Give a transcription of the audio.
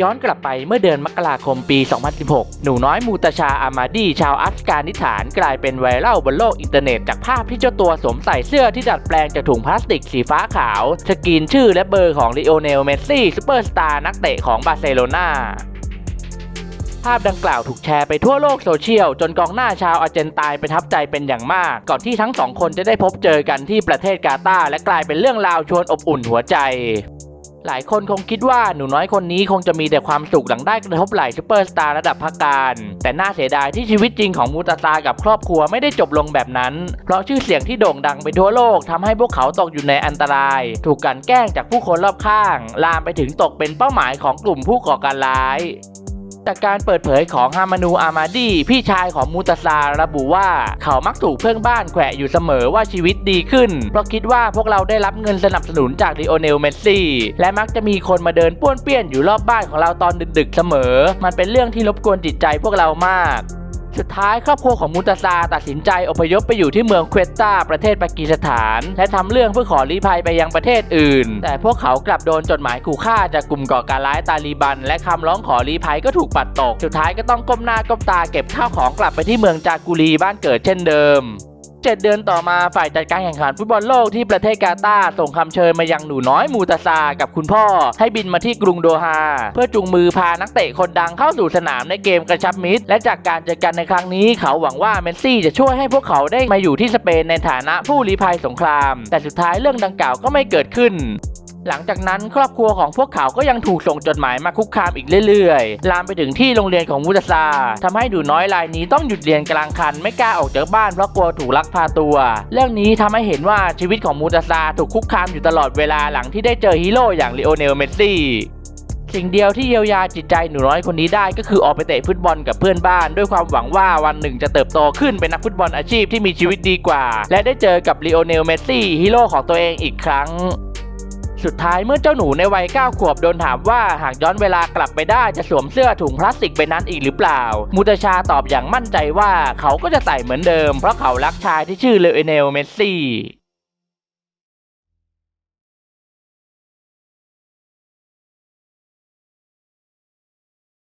ย้อนกลับไปเมื่อเดือนมกราคมปี 2016 หนูน้อยมูตชาอามาดีชาวอัฟกานิสถานกลายเป็นไวรัลบนโลกอินเทอร์เน็ตจากภาพที่เจ้าตัวสวมใส่เสื้อที่ดัดแปลงจากถุงพลาสติกสีฟ้าขาว สกรีนชื่อและเบอร์ของลีโอเนล เมสซี่ซูเปอร์สตาร์นักเตะของบาร์เซโลนา ภาพดังกล่าวถูกแชร์ไปทั่วโลกโซเชียล จนกองหน้าชาวอาร์เจนตายประทับใจเป็นอย่างมาก ก่อนที่ทั้งสองคนจะได้พบเจอกันที่ประเทศกาตาร์และกลายเป็นเรื่องราวชวนอบอุ่นหัวใจหลายคนคงคิดว่าหนูน้อยคนนี้คงจะมีแต่ความสุขหลังได้กระทบไหล่ซูเปอร์สตาร์ระดับพักการ แต่น่าเสียดายที่ชีวิตจริงของมูตาซากับครอบครัวไม่ได้จบลงแบบนั้น เพราะชื่อเสียงที่โด่งดังไปทั่วโลกทำให้พวกเขาตกอยู่ในอันตราย ถูกกันแกล้งจากผู้คนรอบข้าง ลามไปถึงตกเป็นเป้าหมายของกลุ่มผู้ก่อการร้าย จากการเปิดเผยของฮามานูอามาดีพี่ชายของมูตซาระบุว่า เขามักถูกเพื่อนบ้านแขวะอยู่เสมอว่าชีวิตดีขึ้น เพราะคิดว่าพวกเราได้รับเงินสนับสนุนจากลีโอเนลเมสซี่และมักจะมีคนมาเดินป้วนเปี้ยนอยู่รอบบ้านของเราตอนดึกๆเสมอ มันเป็นเรื่องที่รบกวนจิตใจพวกเรามาก สุดท้ายครอบครัวของมูตาซาตัดสินใจอพยพไปอยู่ที่เมืองเควตตาประเทศปากีสถาน และทำเรื่องเพื่อขอลี้ภัยไปยังประเทศอื่น แต่พวกเขากลับโดนจดหมายขู่ฆ่าจากกลุ่มก่อการร้ายตาลีบัน และคำร้องขอลี้ภัยก็ถูกปัดตก สุดท้ายก็ต้องก้มหน้าก้มตาเก็บข้าวของกลับไปที่เมืองจากุรีบ้านเกิดเช่นเดิม เจ็ดเดือนต่อมาฝ่ายจัดการแข่งขันฟุตบอลโลกที่ประเทศกาตาร์ส่งคำเชิญมายังหนูน้อยมูตาซากับคุณพ่อ ให้บินมาที่กรุงโดฮาเพื่อจูงมือพานักเตะคนดังเข้าสู่สนามในเกมกระชับมิตร และจากการเจอกันในครั้งนี้เขาหวังว่าเมสซี่จะช่วยให้พวกเขาได้มาอยู่ที่สเปนในฐานะผู้ลี้ภัยสงคราม แต่สุดท้ายเรื่องดังกล่าวก็ไม่เกิดขึ้น หลังจากนั้นครอบครัวของพวกเขาก็ยังถูกส่งจดหมายมาคุกคามอีกเรื่อยๆ ลามไปถึงที่โรงเรียนของมูตาซาทำให้ดูน้อยรายนี้ต้องหยุดเรียนกลางคัน ไม่กล้าออกจากบ้านเพราะกลัวถูกลักพาตัว เรื่องนี้ทำให้เห็นว่าชีวิตของมูตาซาถูกคุกคามอยู่ตลอดเวลาหลังที่ได้เจอฮีโร่อย่างลีโอเนลเมสซี่สิ่งเดียวที่เยียวยาจิตใจหนูน้อยคนนี้ได้ก็คือออกไปเตะฟุตบอลกับเพื่อนบ้าน ด้วยความหวังว่าวันหนึ่งจะเติบโตขึ้นเป็นนักฟุตบอลอาชีพที่มีชีวิตดีกว่า และได้เจอกับลีโอเนลเมสซี่ฮีโร่ของตัวเองอีกครั้ง สุดท้ายเมื่อเจ้าหนูในวัย9ขวบโดนถามว่าหากย้อนเวลากลับไปได้จะสวมเสื้อถุงพลาสติกไปนั้นอีกหรือเปล่า มูตชาตอบอย่างมั่นใจว่าเขาก็จะใส่เหมือนเดิม เพราะเขารักชายที่ชื่อเลโอเนลเมสซี่